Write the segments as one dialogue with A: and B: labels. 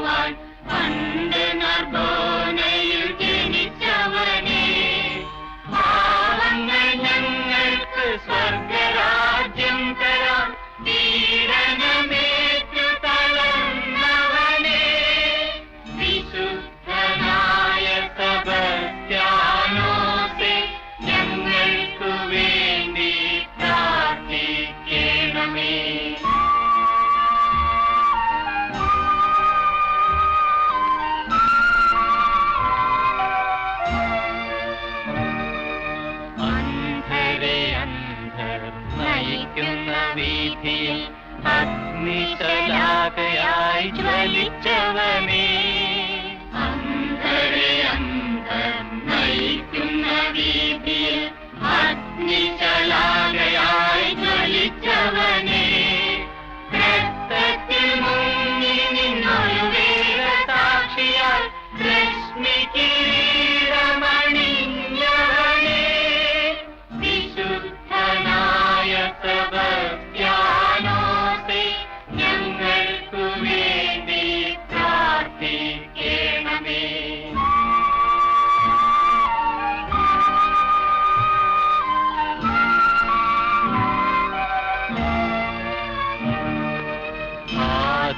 A: പരിശുദ്ധരാക്കുവാൻ പണ്ട്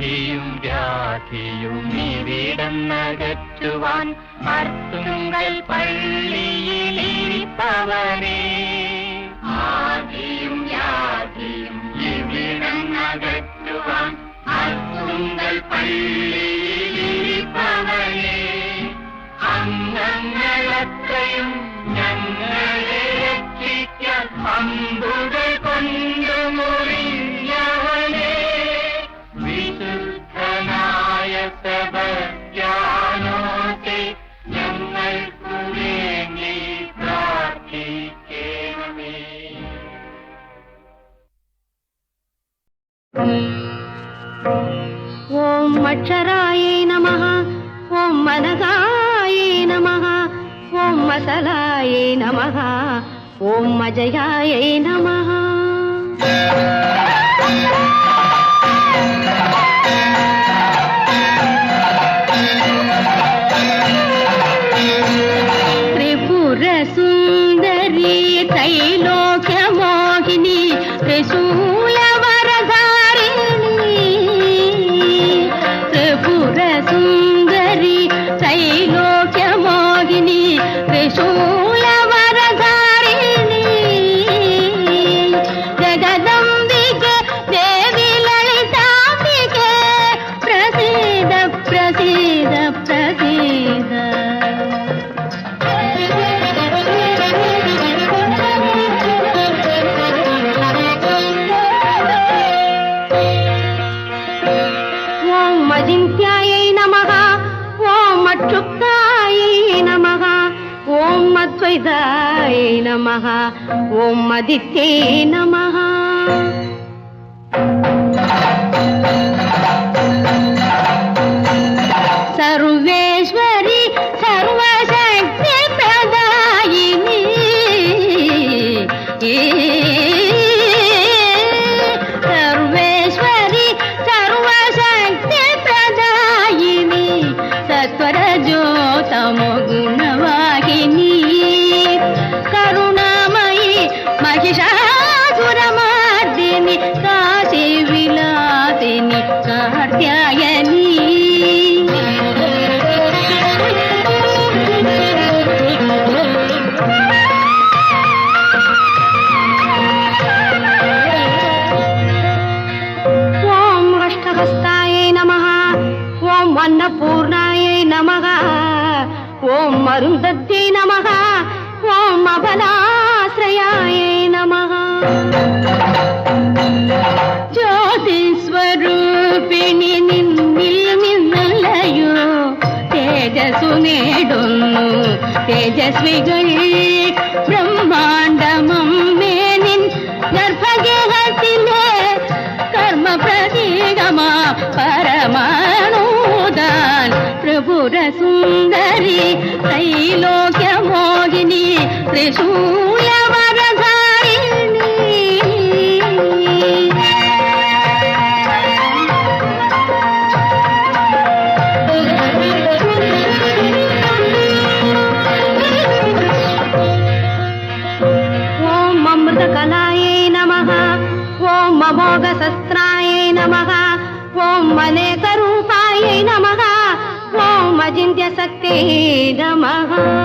A: ആധിയും വ്യാധിയും ഇവിടന്നകറ്റുവാൻ അർത്തുങ്കൽ പള്ളിയിലിരിപ്പവനേ ആദിയും വ്യാധിയും ഇവിടന്നകറ്റുവാൻ അർത്തുങ്കൽ പള്ളിയിലിരിപ്പവനേ അംഗങ്ങളത്രയും
B: ஓம் அக்ஷராயை நம ஓம் மனசாயை நம ஓம் மசலாயை நம ஓம் அஜயாயை நம നേടുന്നു. തേജസ്വികൾ ബ്രഹ്മാണ്ടമേനിൻ ഗർഭഗേഹത്തിലെ കർമ്മ പ്രതീകമാ പരമാണൂതാൻ ത്രിപുരസുന്ദരി
C: ത്രൈലോക്യമോഹിനി ത്രിശൂലവര நமகா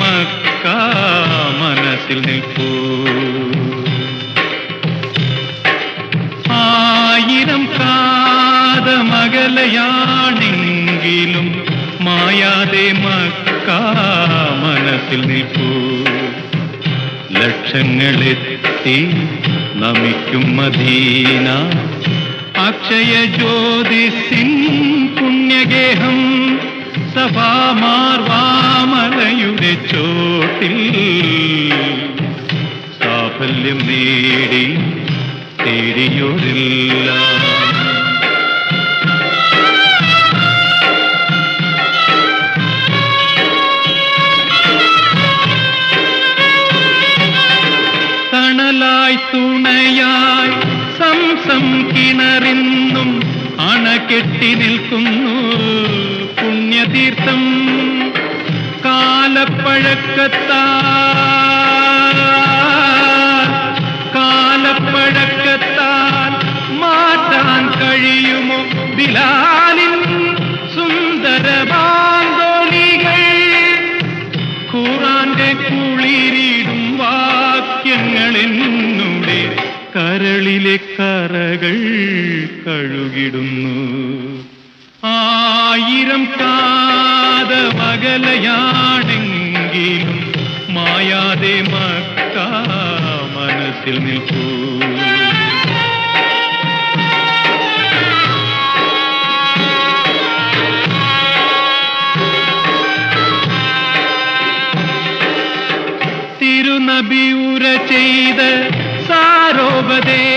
C: മക്ക മനസ്സിൽ നിൽപ്പൂ. ആയിരം കാതമകലയാണെങ്കിലും മായാതെ മക്ക മനസ്സിൽ നിൽപ്പൂ. ലക്ഷങ്ങളെത്തി നമിക്കും മദീന. അക്ഷയ ജ്യോതിസിൻ പുണ്യഗേഹം സഭാമാർവാമലയുടെ ചോട്ടിൽ സാഫല്യം നേടി തേടിയോരില്ല തണലായി തുണയായി സംസം കിണറിന്നും അണകെട്ടി നിൽക്കുന്നു. പുണ്യതീർത്ഥം കാലപ്പഴക്കത്താ കാലപ്പഴക്കത്താൽ മാറ്റാൻ കഴിയുമോ? ബിലാലിൻ സുന്ദര ബാന്തോലികൾ ഖുറാന്റെ കുളിരിടും വാക്യങ്ങളെന്നുടെ കരളിലെ കറകൾ കഴുകിടുന്നു. ആയിരം കാതമകലയാണെങ്കിലും മായാതെ മക്ക മനസ്സിൽ നിൽക്കൂ. തിരുനബി ഉര ചെയ്ത സാരോപദേശങ്ങൾ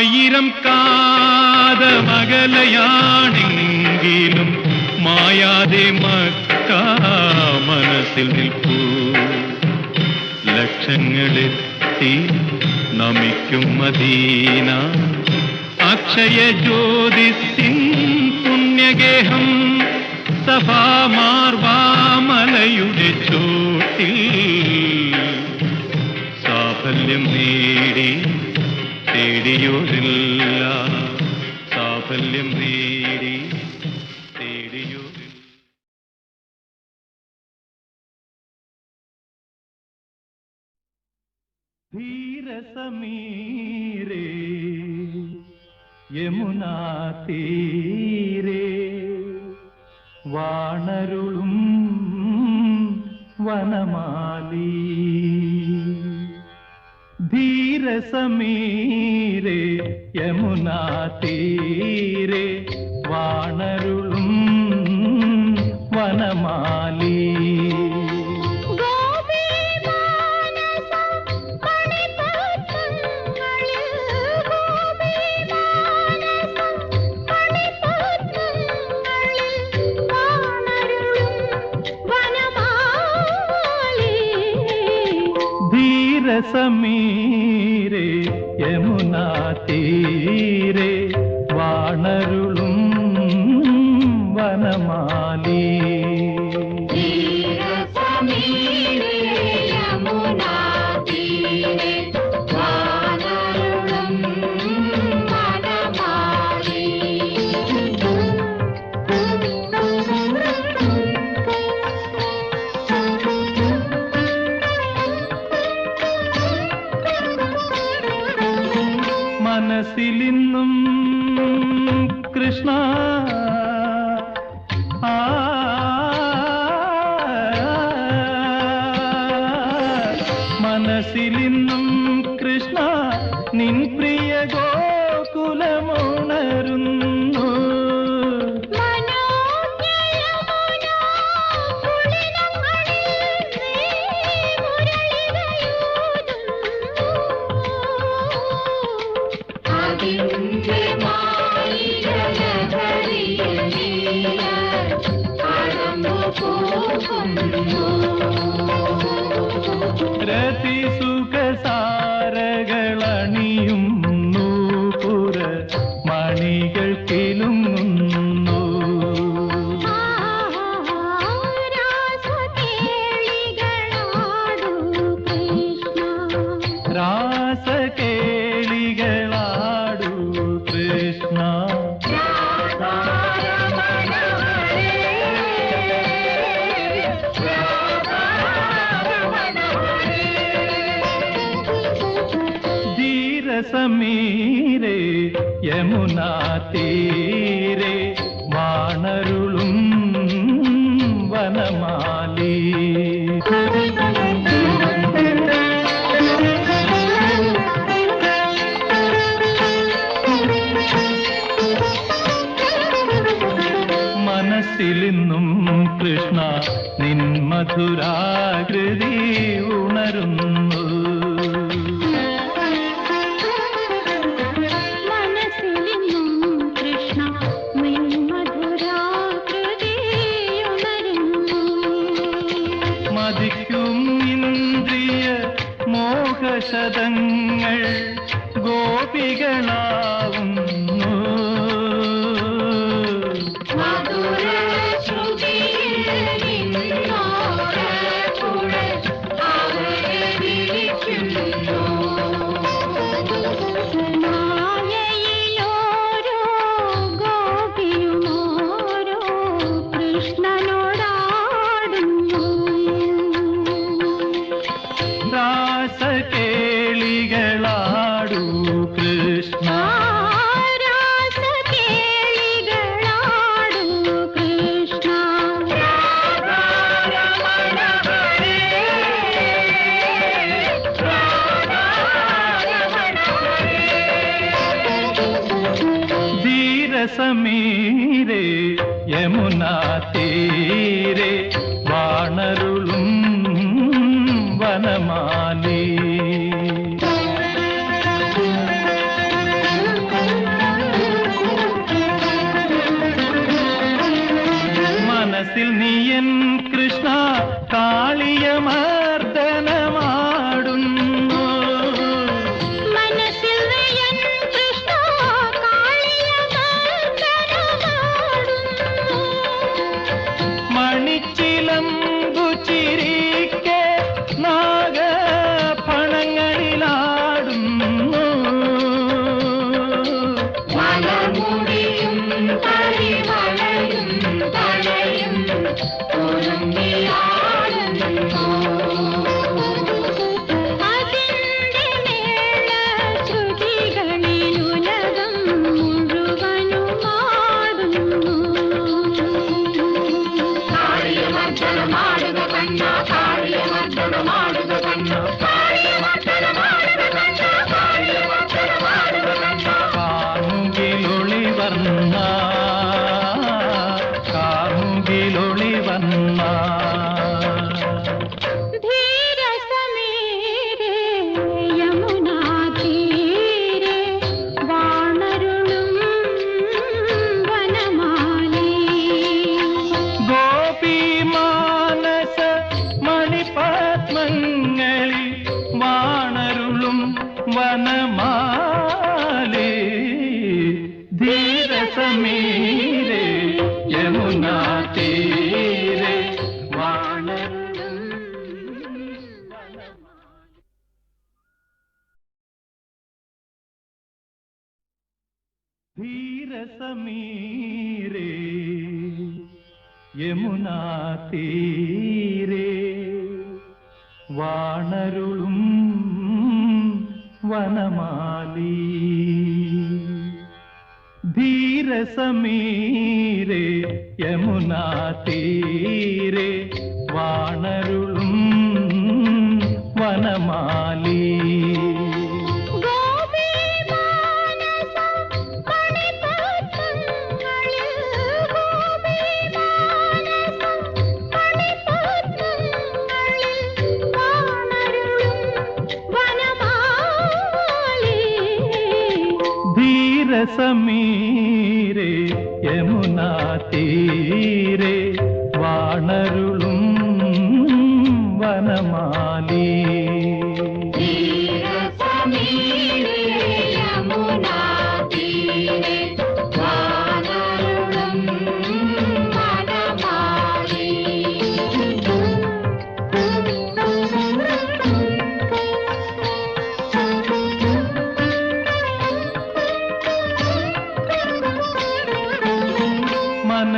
C: ആയിരം കാതമകലയാണെങ്കിലും മായാതെ മക്ക മനസ്സിൽ നിൽപ്പൂ. ലക്ഷങ്ങളെത്തി നമിക്കും മദീന അക്ഷയ ജ്യോതിസിൻ പുണ്യഗേഹം സഭാമാർവാമലയുടെ ചോട്ടിൽ. സാഫല്യം നേടി തേടിയോരില്ല. സാഫല്യം നേടി തേടിയോരില്ല. ധീരസമീരേ യമുനാ തീരേ വാണരുളും വനമാലി. ധീരസമീരേ യമുനാ തീരേ വാണരുളും വനമാലി സമീരേ യമുനാ തീരേ വാണരുളും വനമാലി. മനസ്സിലിന്നും കൃഷ്ണ നിൻ മധുരാകൃതി ഉണരുന്നു.
D: வேணா
C: తీరే యమునా తీరే వానరుളും വനമാ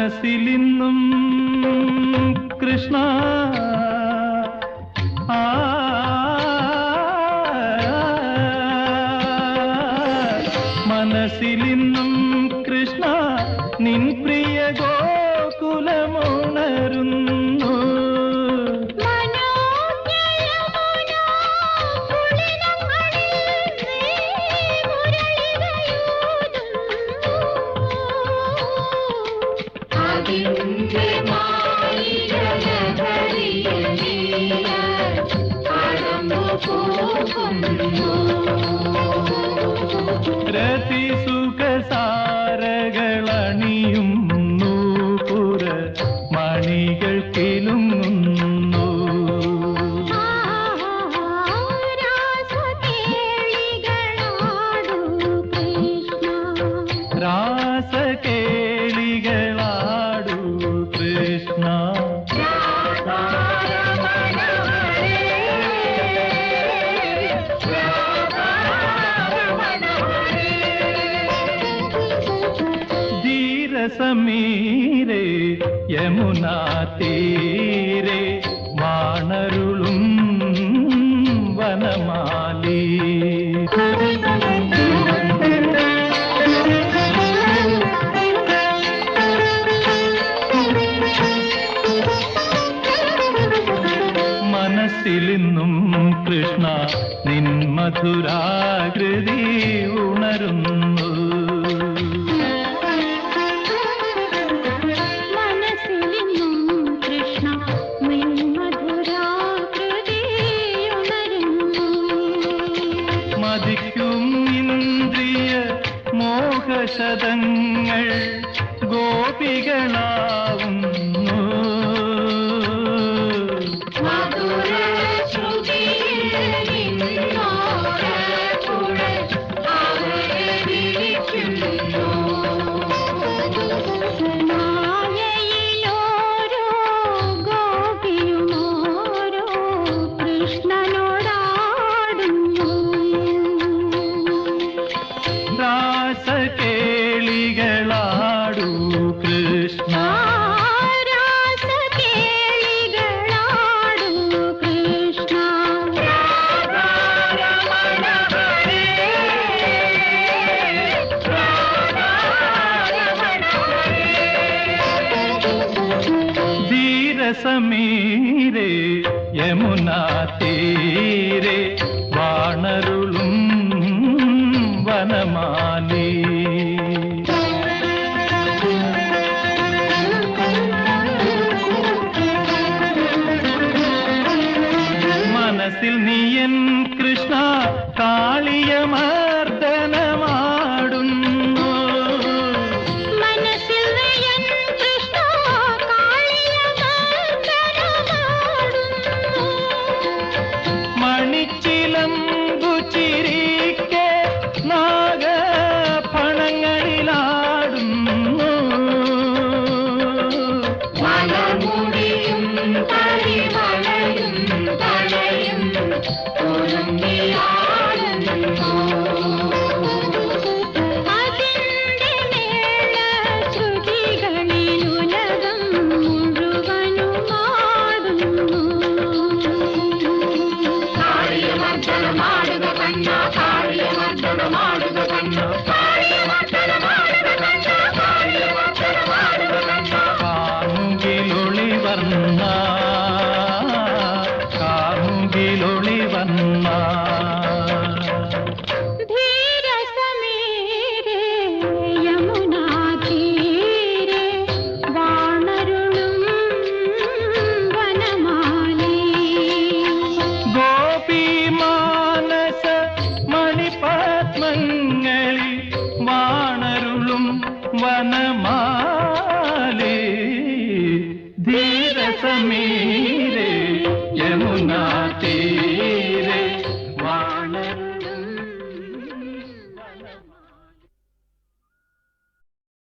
C: മനസ്സിലിന്നും കൃഷ്ണ
A: നീയും
C: മനസ്സിലിന്നും കൃഷ്ണ നിൻ മധുരാകൃതി ഉണരുന്നു.